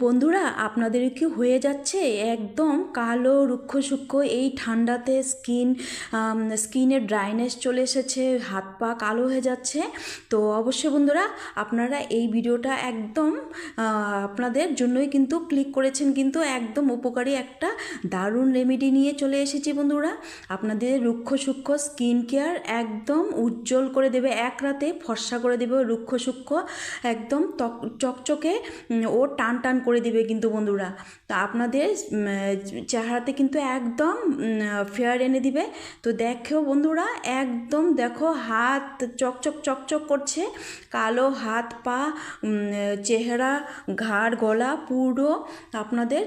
বন্ধুরা, আপনাদের কি হয়ে যাচ্ছে? একদম কালো রুক্ষ সূক্ষ্ম এই ঠান্ডাতে স্কিন স্কিনের ড্রাইনেস চলে এসেছে, হাত পা কালো হয়ে যাচ্ছে। তো অবশ্যই বন্ধুরা, আপনারা এই ভিডিওটা একদম আপনাদের জন্যই কিন্তু ক্লিক করেছেন, কিন্তু একদম উপকারী একটা দারুণ রেমেডি নিয়ে চলে এসেছি বন্ধুরা। আপনাদের রুক্ষ সূক্ষ্ম স্কিন কেয়ার একদম উজ্জ্বল করে দেবে, এক রাতে ফর্সা করে দেবে রুক্ষ সূক্ষ্ম একদম চকচকে ও টান টান করে দিবে কিন্তু বন্ধুরা। তো আপনাদের চেহারাতে কিন্তু একদম ফেয়ার এনে দিবে। তো দেখো বন্ধুরা, একদম দেখো হাত চকচক চকচক করছে। কালো হাত পা চেহারা, ঘাড়, গলা পুরো আপনাদের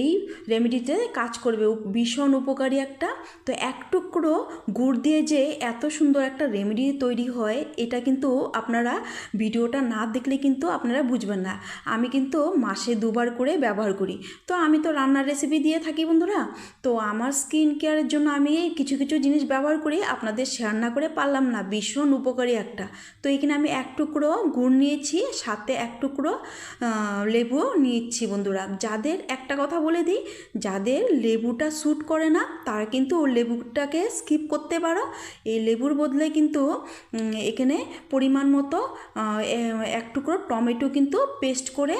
এই রেমেডিতে কাজ করবে। ভীষণ উপকারী একটা। তো এক টুকরো গুড় দিয়ে যে এত সুন্দর একটা রেমেডি তৈরি হয়, এটা কিন্তু আপনারা ভিডিওটা না দেখলে কিন্তু আপনারা বুঝবেন না। আমি কিন্তু মাসে দুবার করে ব্যবহার করি। তো আমি তো রান্নার রেসিপি দিয়ে থাকি বন্ধুরা। তো আমার স্কিন কেয়ারের জন্য আমি কিছু কিছু জিনিস ব্যবহার করি আপনাদের শেয়ার না করে পারলাম না। ভীষণ উপকারী একটা। তো এখানে আমি এক টুকরো গুড় নিয়েছি সাথে এক টুকরো আহ, লেবু নিয়েছি বন্ধুরা। যাদের একটা কথা বলে দিই যাদের লেবুটা স্যুট করে না তারা কিন্তু লেবুটাকে স্কিপ করতে পারো। এই লেবুর বদলে কিন্তু এখানে পরিমাণ মতো এক টুকরো টমেটো কিন্তু পেস্ট করে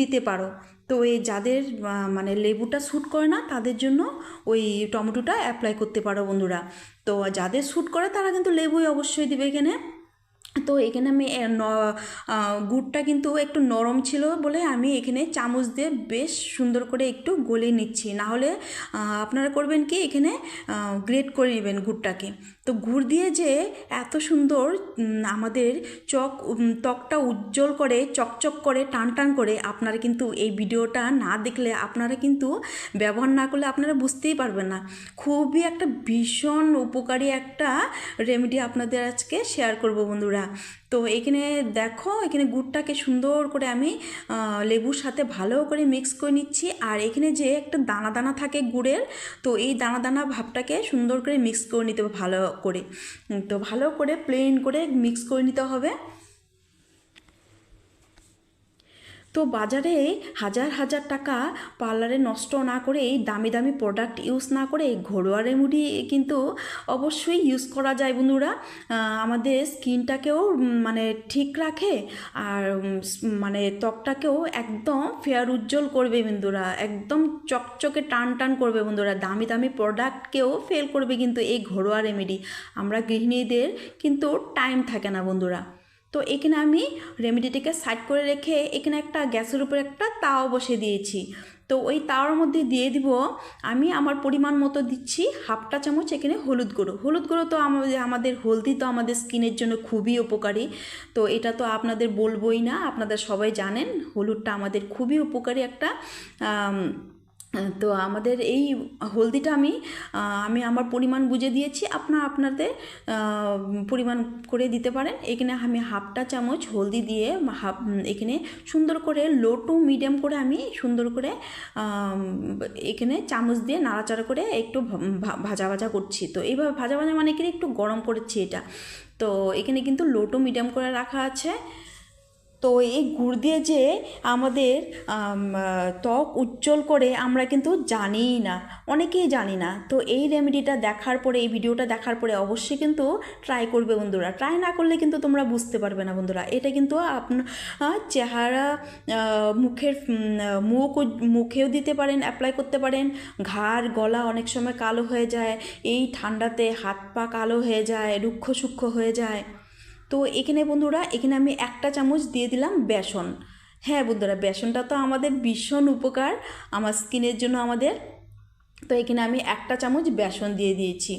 দিতে পারো। তো এই যাদের মানে লেবুটা স্যুট করে না, তাদের জন্য ওই টমেটোটা অ্যাপ্লাই করতে পারো বন্ধুরা। তো যাদের স্যুট করে, তারা কিন্তু লেবুই অবশ্যই দিবে এখানে। তো এখানে আমি গুড়টা কিন্তু একটু নরম ছিল বলে আমি এখানে চামচ দিয়ে বেশ সুন্দর করে একটু গলে নিচ্ছি। না হলে আপনারা করবেন কি, এখানে গ্রেট করে নেবেন গুড়টাকে। তো গুড় দিয়ে যে এত সুন্দর আমাদের চক ত্বকটা উজ্জ্বল করে, চকচক করে, টান টান করে, আপনারা কিন্তু এই ভিডিওটা না দেখলে আপনারা কিন্তু ব্যবহার না করলে আপনারা বুঝতেই পারবেন না। খুবই একটা ভীষণ উপকারী একটা রেমেডি আপনাদের আজকে শেয়ার করব বন্ধুরা। তো এখানে দেখো, এখানে গুড়টাকে সুন্দর করে আমি লেবুর সাথে ভালো করে মিক্স করে নিচ্ছি। আর এখানে যে একটা দানা দানা থাকে গুড়ের, তো এই দানা দানা ভাবটাকে সুন্দর করে মিক্স করে নিতে হবে ভালো করে। তো ভালো করে প্লেন করে মিক্স করে নিতে হবে। তো বাজারে হাজার হাজার টাকা পার্লারে নষ্ট না করে এই দামি দামি প্রোডাক্ট ইউজ না করে ঘরোয়া রেমেডি কিন্তু অবশ্যই ইউজ করা যায় বন্ধুরা। আমাদের স্কিনটাকেও মানে ঠিক রাখে আর মানে ত্বকটাকেও একদম ফেয়ার উজ্জ্বল করবে বন্ধুরা। একদম চকচকে টান টান করবে বন্ধুরা। দামি দামি প্রোডাক্টকেও ফেল করবে কিন্তু এই ঘরোয়া রেমেডি আমরা গৃহিণীদের কিন্তু টাইম থাকে না বন্ধুরা। তো এখানে আমি রেমেডিটিকে সাইড করে রেখে এখানে একটা গ্যাসের উপর একটা তাও বসে দিয়েছি। তো ওই তাওয়ার মধ্যে দিয়ে দিব, আমি আমার পরিমাণ মতো দিচ্ছি হাফটা চামচ এখানে হলুদ গুঁড়ো। হলুদ গুঁড়ো তো আমাদের আমাদের হলদি তো আমাদের স্কিনের জন্য খুবই উপকারী। তো এটা তো আপনাদের বলবোই না, আপনাদের সবাই জানেন, হলুদটা আমাদের খুবই উপকারী একটা তো আমাদের এই হলদিটা আমি আমি আমার পরিমাণ বুঝে দিয়েছি। আপনার আপনাদের পরিমাণ করে দিতে পারেন। এখানে আমি হাফটা চামচ হলদি দিয়ে হাফ এখানে সুন্দর করে লো টু মিডিয়াম করে আমি সুন্দর করে এখানে চামচ দিয়ে নাড়াচাড়া করে একটু ভাজা ভাজা করছি। তো এইভাবে ভাজা ভাজা মানে কি একটু গরম করেছি এটা। তো এখানে কিন্তু লো টু মিডিয়াম করে রাখা আছে। তো এই গুড় দিয়ে যে আমাদের ত্বক উজ্জ্বল করে আমরা কিন্তু জানিই না, অনেকেই জানি না। তো এই রেমেডিটা দেখার পরে, এই ভিডিওটা দেখার পরে অবশ্যই কিন্তু ট্রাই করবে বন্ধুরা। ট্রাই না করলে কিন্তু তোমরা বুঝতে পারবে না বন্ধুরা। এটা কিন্তু আপনার চেহারা মুখের মুখ মুখেও দিতে পারেন অ্যাপ্লাই করতে পারেন। ঘাড়, গলা অনেক সময় কালো হয়ে যায়। এই ঠান্ডাতে হাত পা কালো হয়ে যায়, রুক্ষ সূক্ষ্ম হয়ে যায়। তো এখানে বন্ধুরা, এখানে আমি একটা চামচ দিয়ে দিলাম বেসন। হ্যাঁ বন্ধুরা, বেসনটা তো আমাদের ভীষণ উপকার, আমার স্কিনের জন্য আমাদের। তো এখানে আমি একটা চামচ বেসন দিয়ে দিয়েছি।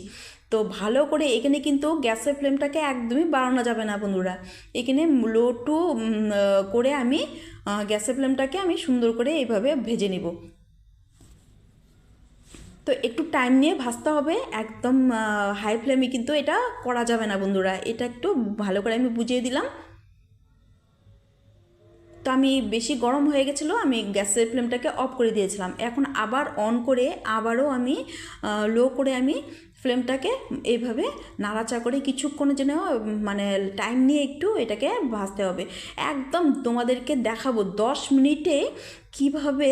তো ভালো করে এখানে কিন্তু গ্যাসের ফ্লেমটাকে একদমই বাড়ানো যাবে না বন্ধুরা। এখানে লো টু করে আমি গ্যাসের ফ্লেমটাকে আমি সুন্দর করে এইভাবে ভেজে নিব। তো একটু টাইম নিয়ে ভাজতে হবে। একদম হাই ফ্লেমে কিন্তু এটা করা যাবে না বন্ধুরা। এটা একটু ভালো করে আমি বুঝিয়ে দিলাম। তো আমি বেশি গরম হয়ে গেছিল, আমি গ্যাসের ফ্লেমটাকে অফ করে দিয়েছিলাম। এখন আবার অন করে আবারও আমি লো করে আমি ফ্লেমটাকে এইভাবে নাড়াচা করে কিছুক্ষণের জন্য মানে টাইম নিয়ে একটু এটাকে ভাজতে হবে। একদম তোমাদেরকে দেখাবো দশ মিনিটে কীভাবে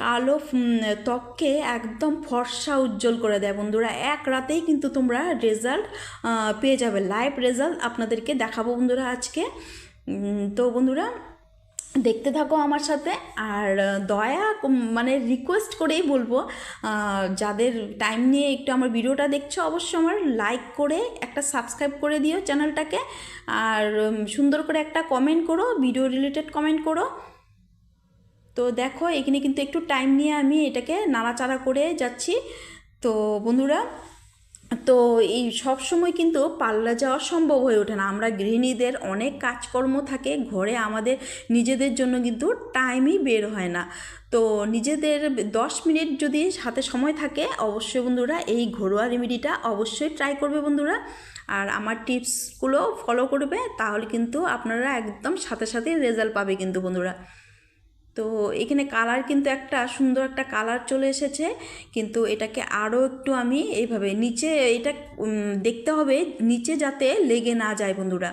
কালো ত্বককে একদম ফর্সা উজ্জ্বল করে দেয় বন্ধুরা। এক রাতেই কিন্তু তোমরা রেজাল্ট পেয়ে যাবে। লাইভ রেজাল্ট আপনাদেরকে দেখাবো বন্ধুরা আজকে। তো বন্ধুরা দেখতে থাকো আমার সাথে আর দয়া মানে রিকোয়েস্ট করেই বলব যাদের টাইম নিয়ে একটু আমার ভিডিওটা দেখছ, অবশ্যই আমার লাইক করে একটা সাবস্ক্রাইব করে দিও চ্যানেলটাকে আর সুন্দর করে একটা কমেন্ট করো ভিডিও রিলেটেড কমেন্ট করো। তো দেখো, এখানে কিন্তু একটু টাইম নিয়ে আমি এটাকে নাড়াচাড়া করে যাচ্ছি। তো বন্ধুরা তো এই সব সময় কিন্তু পাল্লা যাওয়া সম্ভব হয়ে ওঠে না। আমরা গৃহিণীদের অনেক কাজকর্ম থাকে, ঘরে আমাদের নিজেদের জন্য কিন্তু টাইমই বের হয় না। তো নিজেদের দশ মিনিট যদি হাতে সময় থাকে, অবশ্যই বন্ধুরা এই ঘরোয়া রেমেডিটা অবশ্যই ট্রাই করবে বন্ধুরা। আর আমার টিপসগুলো ফলো করবে, তাহলে কিন্তু আপনারা একদম সাথে সাথে রেজাল্ট পাবে কিন্তু বন্ধুরা। তো এখানে কালার কিন্তু একটা সুন্দর একটা কালার চলে এসেছে। কিন্তু এটাকে আরও একটু আমি এইভাবে নিচে এটা দেখতে হবে নিচে যাতে লেগে না যায় বন্ধুরা।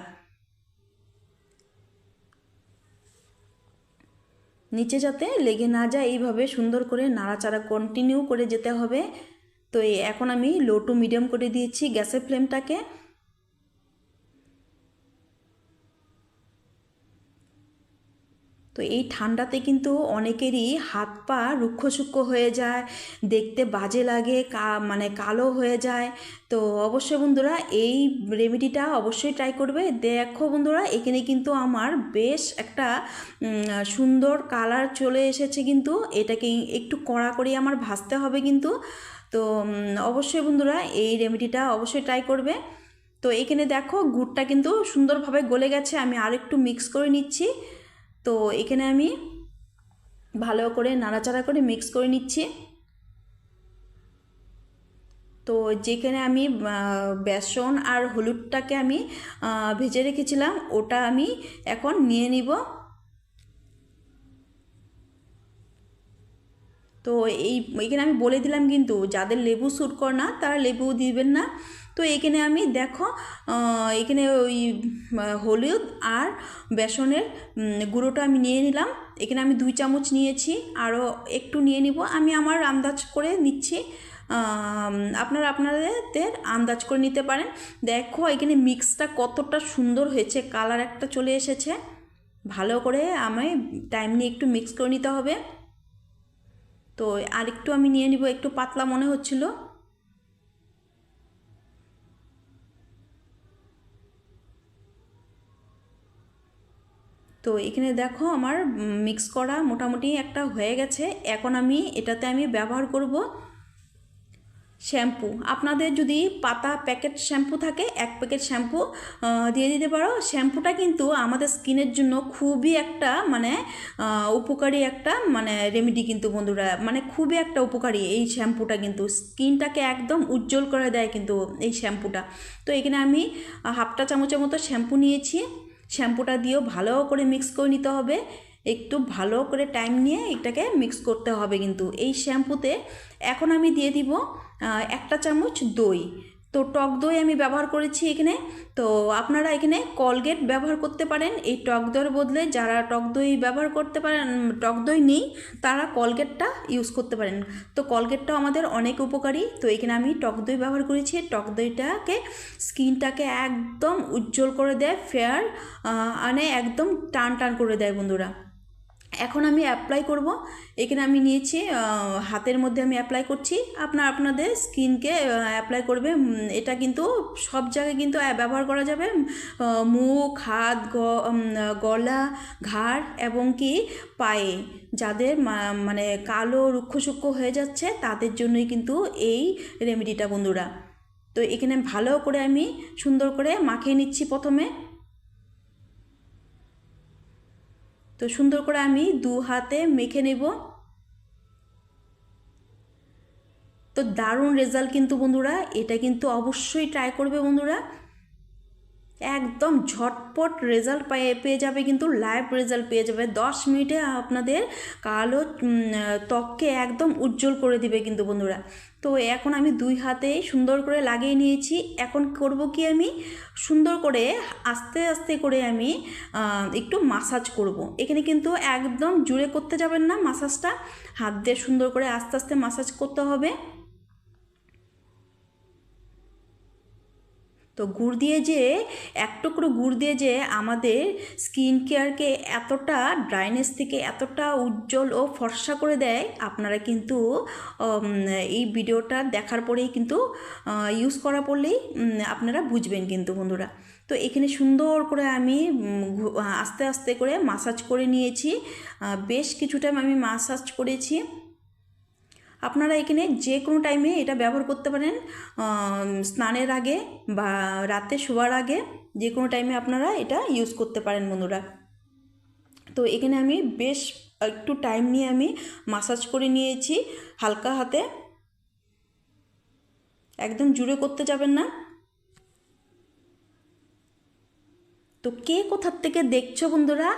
নিচে যাতে লেগে না যায় এইভাবে সুন্দর করে নাড়াচাড়া কন্টিনিউ করে যেতে হবে। তো এখন আমি লো টু মিডিয়াম করে দিয়েছি গ্যাসের ফ্লেমটাকে তো এই ঠান্ডাতে কিন্তু অনেকেরই হাত পা রুক্ষ হয়ে যায়, দেখতে বাজে লাগে, কা মানে কালো হয়ে যায়। তো অবশ্যই বন্ধুরা এই রেমেডিটা অবশ্যই ট্রাই করবে। দেখো বন্ধুরা, এখানে কিন্তু আমার বেশ একটা সুন্দর কালার চলে এসেছে কিন্তু, এটাকে একটু কড়া করে আমার ভাজতে হবে কিন্তু। তো অবশ্যই বন্ধুরা এই রেমেডিটা অবশ্যই ট্রাই করবে। তো এখানে দেখো, গুড়টা কিন্তু সুন্দরভাবে গলে গেছে, আমি আর একটু মিক্স করে নিচ্ছি। তো এখানে আমি ভালো করে নাড়াচাড়া করে মিক্স করে নিচ্ছি। তো যেখানে আমি বেসন আর হলুদটাকে আমি ভেজে রেখেছিলাম, ওটা আমি এখন নিয়ে নিব। তো এই, এখানে আমি বলে দিলাম কিন্তু, যাদের লেবু স্যুট করে না, তারা লেবু দিবেন না। তো এখানে আমি দেখো এখানে ওই হলুদ আর বেসনের গুঁড়োটা আমি নিয়ে নিলাম। এখানে আমি দুই চামচ নিয়েছি আরও একটু নিয়ে নিব। আমি আমার আন্দাজ করে নিচ্ছি আপনারা আপনাদের আন্দাজ করে নিতে পারেন। দেখো, এখানে মিক্সটা কতটা সুন্দর হয়েছে, কালার একটা চলে এসেছে। ভালো করে আমি টাইম নিয়ে একটু মিক্স করে নিতে হবে। তো আরেকটু আমি নিয়ে নিব, একটু পাতলা মনে হচ্ছিল। তো এখানে দেখো আমার মিক্স করা মোটামুটি একটা হয়ে গেছে। এখন আমি এটাতে আমি ব্যবহার করব শ্যাম্পু। আপনাদের যদি পাতা প্যাকেট শ্যাম্পু থাকে, এক প্যাকেট শ্যাম্পু দিয়ে দিতে পারো। শ্যাম্পুটা কিন্তু আমাদের স্কিনের জন্য খুবই একটা মানে উপকারী একটা মানে রেমেডি কিন্তু বন্ধুরা। মানে খুবই একটা উপকারী এই শ্যাম্পুটা কিন্তু। স্কিনটাকে একদম উজ্জ্বল করে দেয় কিন্তু এই শ্যাম্পুটা। তো এখানে আমি হাফটা চামচের মতো শ্যাম্পু নিয়েছি। শ্যাম্পুটা দিয়েও ভালো করে মিক্স করে নিতে হবে। একটু ভালো করে টাইম নিয়ে এটাকে মিক্স করতে হবে কিন্তু। এই শ্যাম্পুতে এখন আমি দিয়ে দিব একটা চামচ দই। তো টক দই আমি ব্যবহার করেছি এখানে। তো আপনারা এখানে কলগেট ব্যবহার করতে পারেন। এই টক দইয়ের বদলে যারা টক দই ব্যবহার করতে পারেন, টক দই নেই, তারা কলগেটটা ইউজ করতে পারেন। তো কলগেটটাও আমাদের অনেক উপকারী। তো এখানে আমি টক দই ব্যবহার করেছি। টক দইটাকে স্কিনটাকে একদম উজ্জ্বল করে দেয় ফেয়ার মানে একদম টান টান করে দেয় বন্ধুরা। এখন আমি অ্যাপ্লাই করব। এখানে আমি নিয়েছি হাতের মধ্যে আমি অ্যাপ্লাই করছি। আপনার, আপনাদের স্কিনকে অ্যাপ্লাই করবে। এটা কিন্তু সব জায়গায় কিন্তু ব্যবহার করা যাবে। মুখ, হাত গলা, ঘাড় এবং কি পায়ে। যাদের মানে কালো, রুক্ষ সূক্ষ্ম হয়ে যাচ্ছে, তাদের জন্যই কিন্তু এই রেমেডিটা বন্ধুরা। তো এখানে ভালো করে আমি সুন্দর করে মাখিয়ে নিচ্ছি প্রথমে। তো সুন্দর করে আমি দু হাতে মেখে নেব। তো দারুণ রেজাল্ট কিন্তু বন্ধুরা, এটা কিন্তু অবশ্যই ট্রাই করবে বন্ধুরা। একদম ঝটপট রেজাল্ট পেয়ে পেয়ে যাবে কিন্তু লাইভ রেজাল্ট পেয়ে যাবে। দশ মিনিটে আপনাদের কালো ত্বককে একদম উজ্জ্বল করে দিবে কিন্তু বন্ধুরা। তো এখন আমি দুই হাতে সুন্দর করে লাগিয়ে নিয়েছি। এখন করব কি আমি? সুন্দর করে আস্তে আস্তে করে আমি একটু মাসাজ করব। এখানে কিন্তু একদম জুড়ে করতে যাবেন না মাসাজটা হাত দিয়ে সুন্দর করে আস্তে আস্তে মাসাজ করতে হবে। তো গুড় দিয়ে যে, এক টুকরো গুড় দিয়ে যে আমাদের স্কিন কেয়ারকে এতটা ড্রাইনেস থেকে এতটা উজ্জ্বল ও ফর্সা করে দেয়, আপনারা কিন্তু এই ভিডিওটা দেখার পরেই কিন্তু ইউজ করা পড়লেই আপনারা বুঝবেন কিন্তু বন্ধুরা। তো এখানে সুন্দর করে আমি আস্তে আস্তে করে মাসাজ করে নিয়েছি। বেশ কিছু টাইম আমি মাসাজ করেছি। আপনারা এখানে যে কোনো টাইমে এটা ব্যবহার করতে পারেন স্নানের আগে বা রাতে শোয়ার আগে যে কোনো টাইমে আপনারা এটা ইউজ করতে পারেন বন্ধুরা। তো এখানে আমি বেশ একটু টাইম নিয়ে আমি মাসাজ করে নিয়েছি হালকা হাতে। একদম জুড়ে করতে যাবেন না। তো কে কোথার থেকে দেখছ বন্ধুরা?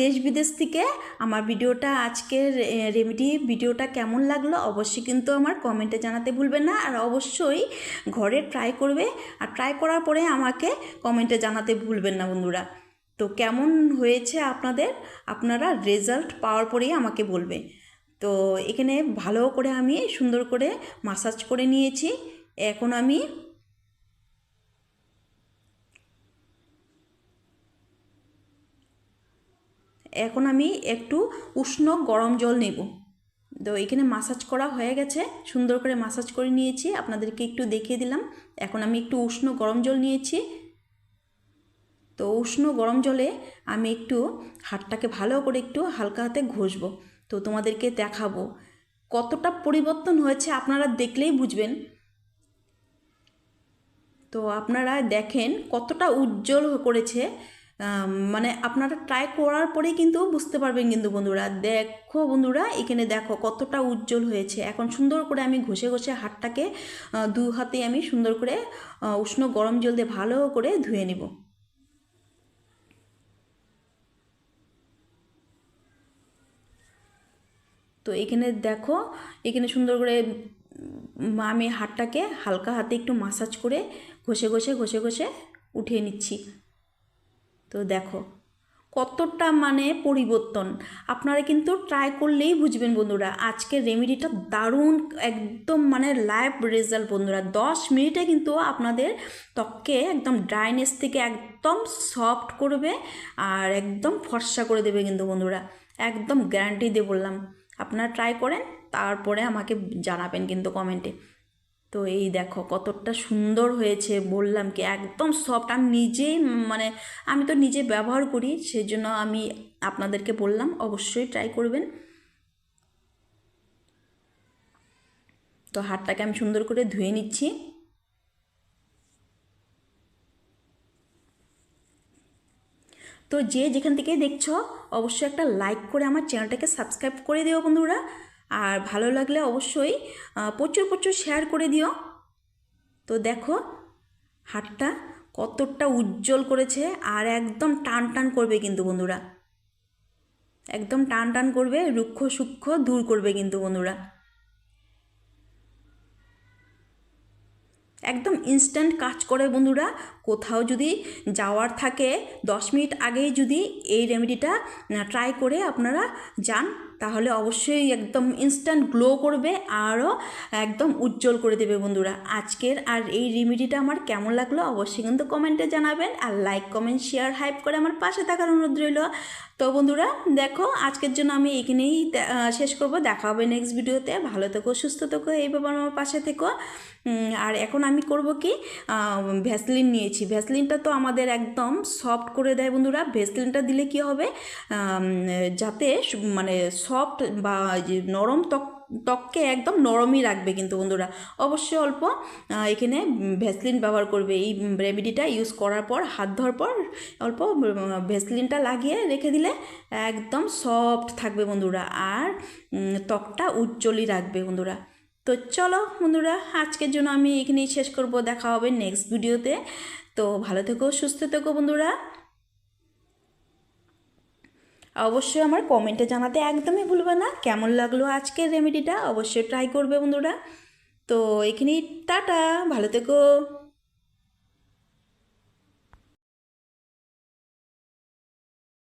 দেশ বিদেশ থেকে আমার ভিডিওটা আজকের রেমেডি ভিডিওটা কেমন লাগল অবশ্যই কিন্তু আমার কমেন্টে জানাতে ভুলবেন না। আর অবশ্যই ঘরে ট্রাই করবে, আর ট্রাই করার পরে আমাকে কমেন্টে জানাতে ভুলবেন না বন্ধুরা। তো কেমন হয়েছে আপনাদের? আপনারা রেজাল্ট পাওয়ার পরেই আমাকে বলবে। তো এখানে ভালো করে আমি সুন্দর করে মাসাজ করে নিয়েছি। এখন আমি এখন আমি একটু উষ্ণ গরম জল নেব। তো এখানে মাসাজ করা হয়ে গেছে, সুন্দর করে মাসাজ করে নিয়েছি, আপনাদেরকে একটু দেখিয়ে দিলাম। এখন আমি একটু উষ্ণ গরম জল নিয়েছি। তো উষ্ণ গরম জলে আমি একটু হাতটাকে ভালো করে একটু হালকা হাতে ঘষবো। তো তোমাদেরকে দেখাবো কতটা পরিবর্তন হয়েছে, আপনারা দেখলেই বুঝবেন। তো আপনারা দেখেন কতটা উজ্জ্বল করেছে মানে আপনারা ট্রাই করার পরেই কিন্তু বুঝতে পারবেন কিন্তু বন্ধুরা, দেখো বন্ধুরা, এখানে দেখো কতটা উজ্জ্বল হয়েছে। এখন সুন্দর করে আমি ঘষে ঘষে হাতটাকে দু হাতে আমি সুন্দর করে উষ্ণ গরম জল দিয়ে ভালো করে ধুয়ে নেব। তো এখানে দেখো, এখানে সুন্দর করে আমি হাতটাকে হালকা হাতে একটু মাসাজ করে ঘষে ঘষে ঘষে ঘষে উঠিয়ে নিচ্ছি। তো দেখো, কতটা মানে পরিবর্তন। আপনারা কিন্তু ট্রাই করলেই বুঝবেন বন্ধুরা আজকের রেমেডিটা দারুণ, একদম মানে লাইভ রেজাল্ট বন্ধুরা। দশ মিনিটে কিন্তু আপনাদের ত্বককে একদম ড্রাইনেস থেকে একদম সফট করবে আর একদম ফর্সা করে দেবে কিন্তু বন্ধুরা। একদম গ্যারান্টি দিয়ে বললাম। আপনারা ট্রাই করেন, তারপরে আমাকে জানাবেন কিন্তু কমেন্টে তো এই দেখো কতটা সুন্দর হয়েছে বললাম কি, একদম সফট আমি নিজেই মানে আমি তো নিজে ব্যবহার করি সেই জন্য আমি আপনাদেরকে বললাম, অবশ্যই ট্রাই করবেন। তো হাতটাকে আমি সুন্দর করে ধুয়ে নিচ্ছি। তো যে যেখান থেকে দেখছ, অবশ্যই একটা লাইক করে আমার চ্যানেলটাকে সাবস্ক্রাইব করে দিও বন্ধুরা। আর ভালো লাগলে অবশ্যই প্রচুর প্রচুর শেয়ার করে দিও। তো দেখো হাটটা কতটা উজ্জ্বল করেছে আর একদম টান টান করবে কিন্তু বন্ধুরা। একদম টান টান করবে, রুক্ষ, সূক্ষ্ম দূর করবে কিন্তু বন্ধুরা। একদম ইনস্ট্যান্ট কাজ করে বন্ধুরা। কোথাও যদি যাওয়ার থাকে, দশ মিনিট আগেই যদি এই রেমেডিটা ট্রাই করে আপনারা যান, তাহলে অবশ্যই একদম ইনস্ট্যান্ট গ্লো করবে, আরও একদম উজ্জ্বল করে দেবে বন্ধুরা। আজকের আর এই রেমেডিটা আমার কেমন লাগল অবশ্যই কিন্তু কমেন্টে জানাবেন, আর লাইক কমেন্ট শেয়ার হাইপ করে আমার পাশে থাকার অনুরোধ রইল। তো বন্ধুরা, দেখো, আজকের জন্য আমি এখানেই শেষ করব। দেখা হবে নেক্সট ভিডিওতে ভালো থেকো, সুস্থ থেকো, এইভাবে আমার পাশে থেকো। আর এখন আমি করব কি ভ্যাসলিন নিয়েছি। ভ্যাসলিনটা তো আমাদের একদম সফট করে দেয় বন্ধুরা। ভ্যাসলিনটা দিলে কি হবে? যাতে মানে সফট বা নরম ত্বক, ত্বককে একদম নরমই রাখবে কিন্তু বন্ধুরা। অবশ্যই অল্প এখানে ভ্যাসলিন ব্যবহার করবে। এই রেমেডিটা ইউজ করার পর, হাত ধোয়ার পর অল্প ভ্যাসলিনটা লাগিয়ে রেখে দিলে একদম সফট থাকবে বন্ধুরা। আর ত্বকটা উজ্জ্বলই রাখবে বন্ধুরা। তো চলো বন্ধুরা, আজকের জন্য আমি এখানেই শেষ করব। দেখা হবে নেক্সট ভিডিওতে তো ভালো থেকো, সুস্থ থেকো বন্ধুরা। অবশ্যই আমার কমেন্টে জানাতে একদমই ভুলবে না, কেমন লাগল আজকের রেমেডিটা অবশ্যই ট্রাই করবে বন্ধুরা। তো এখানেই টাটা, ভালো থেকো।